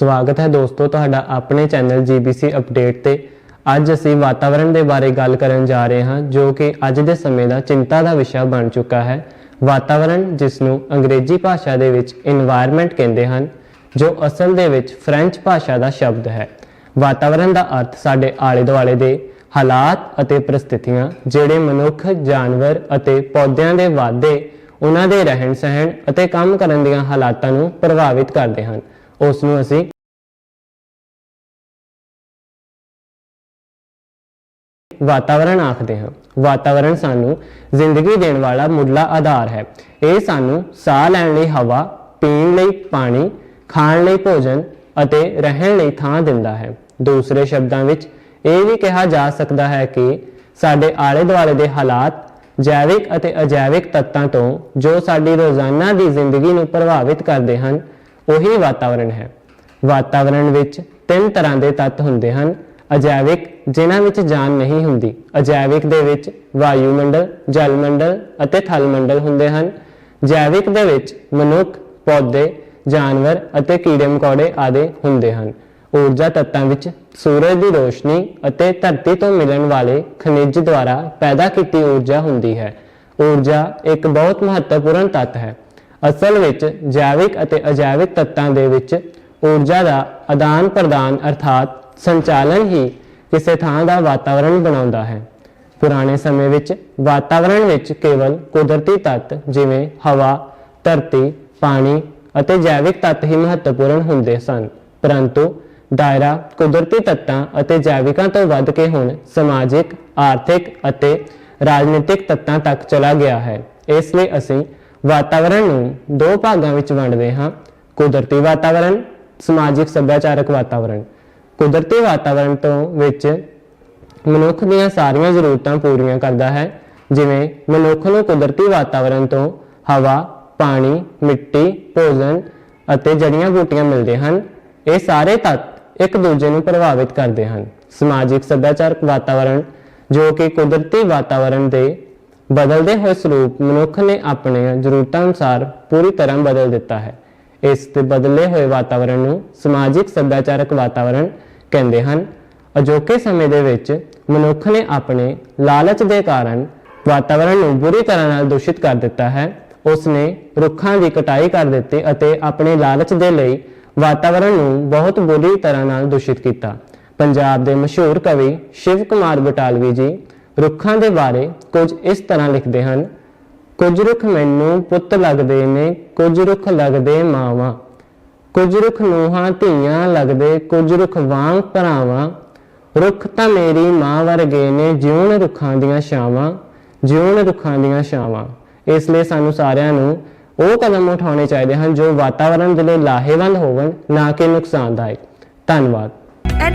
ਸਵਾਗਤ ਹੈ ਦੋਸਤੋ ਤੁਹਾਡਾ ਆਪਣੇ ਚੈਨਲ ਜੀਬੀਸੀ ਅਪਡੇਟ ਤੇ। ਅੱਜ ਅਸੀਂ ਵਾਤਾਵਰਣ ਦੇ ਬਾਰੇ ਗੱਲ ਕਰਨ ਜਾ ਰਹੇ ਹਾਂ, ਜੋ ਕਿ ਅੱਜ ਦੇ ਸਮੇਂ ਦਾ ਚਿੰਤਾ ਦਾ ਵਿਸ਼ਾ ਬਣ ਚੁੱਕਾ ਹੈ। ਵਾਤਾਵਰਣ, ਜਿਸ ਨੂੰ ਅੰਗਰੇਜ਼ੀ ਭਾਸ਼ਾ ਦੇ ਵਿੱਚ এনवायरमेंट ਕਹਿੰਦੇ ਹਨ, ਜੋ ਅਸਲ ਦੇ ਵਿੱਚ ਫ੍ਰੈਂਚ ਭਾਸ਼ਾ ਦਾ ਸ਼ਬਦ ਹੈ। ਵਾਤਾਵਰਣ ਦਾ ਅਰਥ ਸਾਡੇ ਆਲੇ ਦੁਆਲੇ ਦੇ ਹਾਲਾਤ ਅਤੇ ਪ੍ਰਸਥਿਤੀਆਂ, ਜਿਹੜੇ ਮਨੁੱਖ, ਜਾਨਵਰ ਅਤੇ ਪੌਦਿਆਂ ਦੇ ਵਾਧੇ, ਉਹਨਾਂ ਦੇ ਰਹਿਣ ਸਹਿਣ ਅਤੇ ਕੰਮ ਕਰਨ ਦੀਆਂ ਹਾਲਾਤਾਂ ਨੂੰ ਪ੍ਰਭਾਵਿਤ ਕਰਦੇ ਹਨ। ਉਸ ਨੂੰ ਅਸੀਂ ਵਾਤਾਵਰਣ ਆਖਦੇ ਹਾਂ। ਵਾਤਾਵਰਣ ਸਾਨੂੰ ਜ਼ਿੰਦਗੀ ਦੇਣ ਵਾਲਾ ਮੁੱਢਲਾ ਆਧਾਰ ਹੈ। ਇਹ ਸਾਨੂੰ ਸਾਹ ਲੈਣ ਲਈ ਹਵਾ, ਪੀਣ ਲਈ ਪਾਣੀ, ਖਾਣ ਲਈ ਭੋਜਨ ਅਤੇ ਰਹਿਣ ਲਈ ਥਾਂ ਦਿੰਦਾ ਹੈ। ਦੂਸਰੇ ਸ਼ਬਦਾਂ ਵਿੱਚ ਇਹ ਵੀ ਕਿਹਾ ਜਾ ਸਕਦਾ ਹੈ ਕਿ ਸਾਡੇ ਆਲੇ ਦੁਆਲੇ ਦੇ ਹਾਲਾਤ ਜੈਵਿਕ ਅਤੇ ਅਜੈਵਿਕ ਤੱਤਾਂ ਤੋਂ ਜੋ ਸਾਡੀ ਰੋਜ਼ਾਨਾ ਦੀ ਜ਼ਿੰਦਗੀ ਨੂੰ ਪ੍ਰਭਾਵਿਤ ਕਰਦੇ ਹਨ ਉਹੀ ਵਾਤਾਵਰਣ ਹੈ। ਵਾਤਾਵਰਣ ਵਿੱਚ ਤਿੰਨ ਤਰ੍ਹਾਂ ਦੇ ਤੱਤ ਹੁੰਦੇ ਹਨ। ਅਜੈਵਿਕ, ਜਿਨ੍ਹਾਂ ਵਿੱਚ ਜਾਨ ਨਹੀਂ ਹੁੰਦੀ। ਅਜੈਵਿਕ ਦੇ ਵਿੱਚ ਵਾਯੂਮੰਡਲ ਜਲ ਮੰਡਲ ਅਤੇ ਥਲ ਮੰਡਲ ਹੁੰਦੇ ਹਨ। ਜੈਵਿਕ ਦੇ ਵਿੱਚ ਮਨੁੱਖ, ਪੌਦੇ, ਜਾਨਵਰ ਅਤੇ ਕੀੜੇ ਮਕੌੜੇ ਆਦਿ ਹੁੰਦੇ ਹਨ। ਊਰਜਾ ਤੱਤਾਂ ਵਿੱਚ ਸੂਰਜ ਦੀ ਰੋਸ਼ਨੀ ਅਤੇ ਧਰਤੀ ਤੋਂ ਮਿਲਣ ਵਾਲੇ ਖਣਿਜ ਦੁਆਰਾ ਪੈਦਾ ਕੀਤੀ ਊਰਜਾ ਹੁੰਦੀ ਹੈ। ਊਰਜਾ ਇੱਕ ਬਹੁਤ ਮਹੱਤਵਪੂਰਨ ਤੱਤ ਹੈ। ਅਸਲ ਵਿੱਚ ਜੈਵਿਕ ਅਤੇ ਅਜੈਵਿਕ ਤੱਤਾਂ ਦੇ ਵਿੱਚ ਊਰਜਾ ਦਾ ਆਦਾਨ ਪ੍ਰਦਾਨ ਅਰਥਾਤ ਸੰਚਾਲਨ ਹੀ ਕਿਸੇ ਥਾਂ ਦਾ ਵਾਤਾਵਰਣ ਬਣਾਉਂਦਾ ਹੈ। ਪੁਰਾਣੇ ਸਮੇਂ ਵਿੱਚ ਵਾਤਾਵਰਣ ਵਿੱਚ ਕੇਵਲ ਕੁਦਰਤੀ ਤੱਤ ਜਿਵੇਂ ਹਵਾ, ਧਰਤੀ, ਪਾਣੀ ਅਤੇ ਜੈਵਿਕ ਤੱਤ ਹੀ ਮਹੱਤਵਪੂਰਨ ਹੁੰਦੇ ਸਨ। ਪਰੰਤੂ ਦਾਇਰਾ ਕੁਦਰਤੀ ਤੱਤਾਂ ਅਤੇ ਜੈਵਿਕਾਂ ਤੋਂ ਵੱਧ ਕੇ ਹੁਣ ਸਮਾਜਿਕ, ਆਰਥਿਕ ਅਤੇ ਰਾਜਨੀਤਿਕ ਤੱਤਾਂ ਤੱਕ ਚਲਾ ਗਿਆ ਹੈ। ਇਸ ਲਈ ਅਸੀਂ ਵਾਤਾਵਰਣ ਨੂੰ ਦੋ ਭਾਗਾਂ ਵਿੱਚ ਵੰਡਦੇ ਹਾਂ। ਕੁਦਰਤੀ ਵਾਤਾਵਰਣ, ਸਮਾਜਿਕ ਸੱਭਿਆਚਾਰਕ ਵਾਤਾਵਰਣ। ਕੁਦਰਤੀ ਵਾਤਾਵਰਣ ਤੋਂ ਵਿੱਚ ਮਨੁੱਖ ਦੀਆਂ ਸਾਰੀਆਂ ਜ਼ਰੂਰਤਾਂ ਪੂਰੀਆਂ ਕਰਦਾ ਹੈ। ਜਿਵੇਂ ਮਨੁੱਖ ਨੂੰ ਕੁਦਰਤੀ ਵਾਤਾਵਰਣ ਤੋਂ ਹਵਾ, ਪਾਣੀ, ਮਿੱਟੀ, ਭੋਜਨ ਅਤੇ ਜੜੀਆਂ ਬੂਟੀਆਂ ਮਿਲਦੇ ਹਨ। ਇਹ ਸਾਰੇ ਤੱਤ ਇੱਕ ਦੂਜੇ ਨੂੰ ਪ੍ਰਭਾਵਿਤ ਕਰਦੇ ਹਨ। ਸਮਾਜਿਕ ਸੱਭਿਆਚਾਰਕ ਵਾਤਾਵਰਣ, ਜੋ ਕਿ ਕੁਦਰਤੀ ਵਾਤਾਵਰਣ ਦੇ ਬਦਲਦੇ ਹੋਏ ਸਰੂਪ ਮਨੁੱਖ ਨੇ ਆਪਣੀਆਂ ਜ਼ਰੂਰਤਾਂ ਅਨੁਸਾਰ ਪੂਰੀ ਤਰ੍ਹਾਂ ਬਦਲ ਦਿੱਤਾ ਹੈ। ਇਸ 'ਤੇ ਬਦਲੇ ਹੋਏ ਵਾਤਾਵਰਣ ਨੂੰ ਸਮਾਜਿਕ, ਸੱਭਿਆਚਾਰਕ ਵਾਤਾਵਰਣ ਕਹਿੰਦੇ ਹਨ। ਅਜੋਕੇ ਸਮੇਂ ਦੇ ਵਿੱਚ ਮਨੁੱਖ ਨੇ ਆਪਣੇ ਲਾਲਚ ਦੇ ਕਾਰਨ ਵਾਤਾਵਰਣ ਨੂੰ ਬੁਰੀ ਤਰ੍ਹਾਂ ਨਾਲ ਦੂਸ਼ਿਤ ਕਰ ਦਿੱਤਾ ਹੈ। ਉਸ ਨੇ ਰੁੱਖਾਂ ਦੀ ਕਟਾਈ ਕਰ ਦਿੱਤੀ ਅਤੇ ਆਪਣੇ ਲਾਲਚ ਦੇ ਲਈ ਵਾਤਾਵਰਣ ਨੂੰ ਬਹੁਤ ਬੁਰੀ ਤਰ੍ਹਾਂ ਨਾਲ ਦੂਸ਼ਿਤ ਕੀਤਾ। ਪੰਜਾਬ ਦੇ ਮਸ਼ਹੂਰ ਕਵੀ ਸ਼ਿਵ ਕੁਮਾਰ ਬਟਾਲਵੀ ਜੀ ਰੁੱਖਾਂ ਦੇ ਬਾਰੇ ਕੁਝ ਇਸ ਤਰ੍ਹਾਂ ਲਿਖਦੇ ਹਨ, ਕੁਝ ਰੁੱਖ ਮੈਨੂੰ ਪੁੱਤ ਲੱਗਦੇ ਨੇ, ਕੁਝ ਰੁੱਖ ਲੱਗਦੇ ਮਾਵਾਂ, ਕੁਝ ਰੁੱਖ ਨੂਹਾਂ ਧੀਆਂ ਲੱਗਦੇ, ਕੁਝ ਰੁੱਖ ਵਾਂਗ ਭਰਾਵਾਂ, ਰੁੱਖ ਤਾਂ ਮੇਰੀ ਮਾਂ ਵਰਗੇ ਨੇ ਜਿਉਣ ਰੁੱਖਾਂ ਦੀਆਂ ਛਾਵਾਂ, ਜਿਉਣ ਰੁੱਖਾਂ ਦੀਆਂ ਛਾਵਾਂ। ਇਸ ਲਈ ਸਾਨੂੰ ਸਾਰਿਆਂ ਨੂੰ ਉਹ ਕਦਮ ਉਠਾਉਣੇ ਚਾਹੀਦੇ ਹਨ ਜੋ ਵਾਤਾਵਰਣ ਦੇ ਲਈ ਲਾਹੇਵੰਦ ਹੋਵਣ, ਨਾ ਕਿ ਨੁਕਸਾਨਦਾਇਕ। ਧੰਨਵਾਦ। An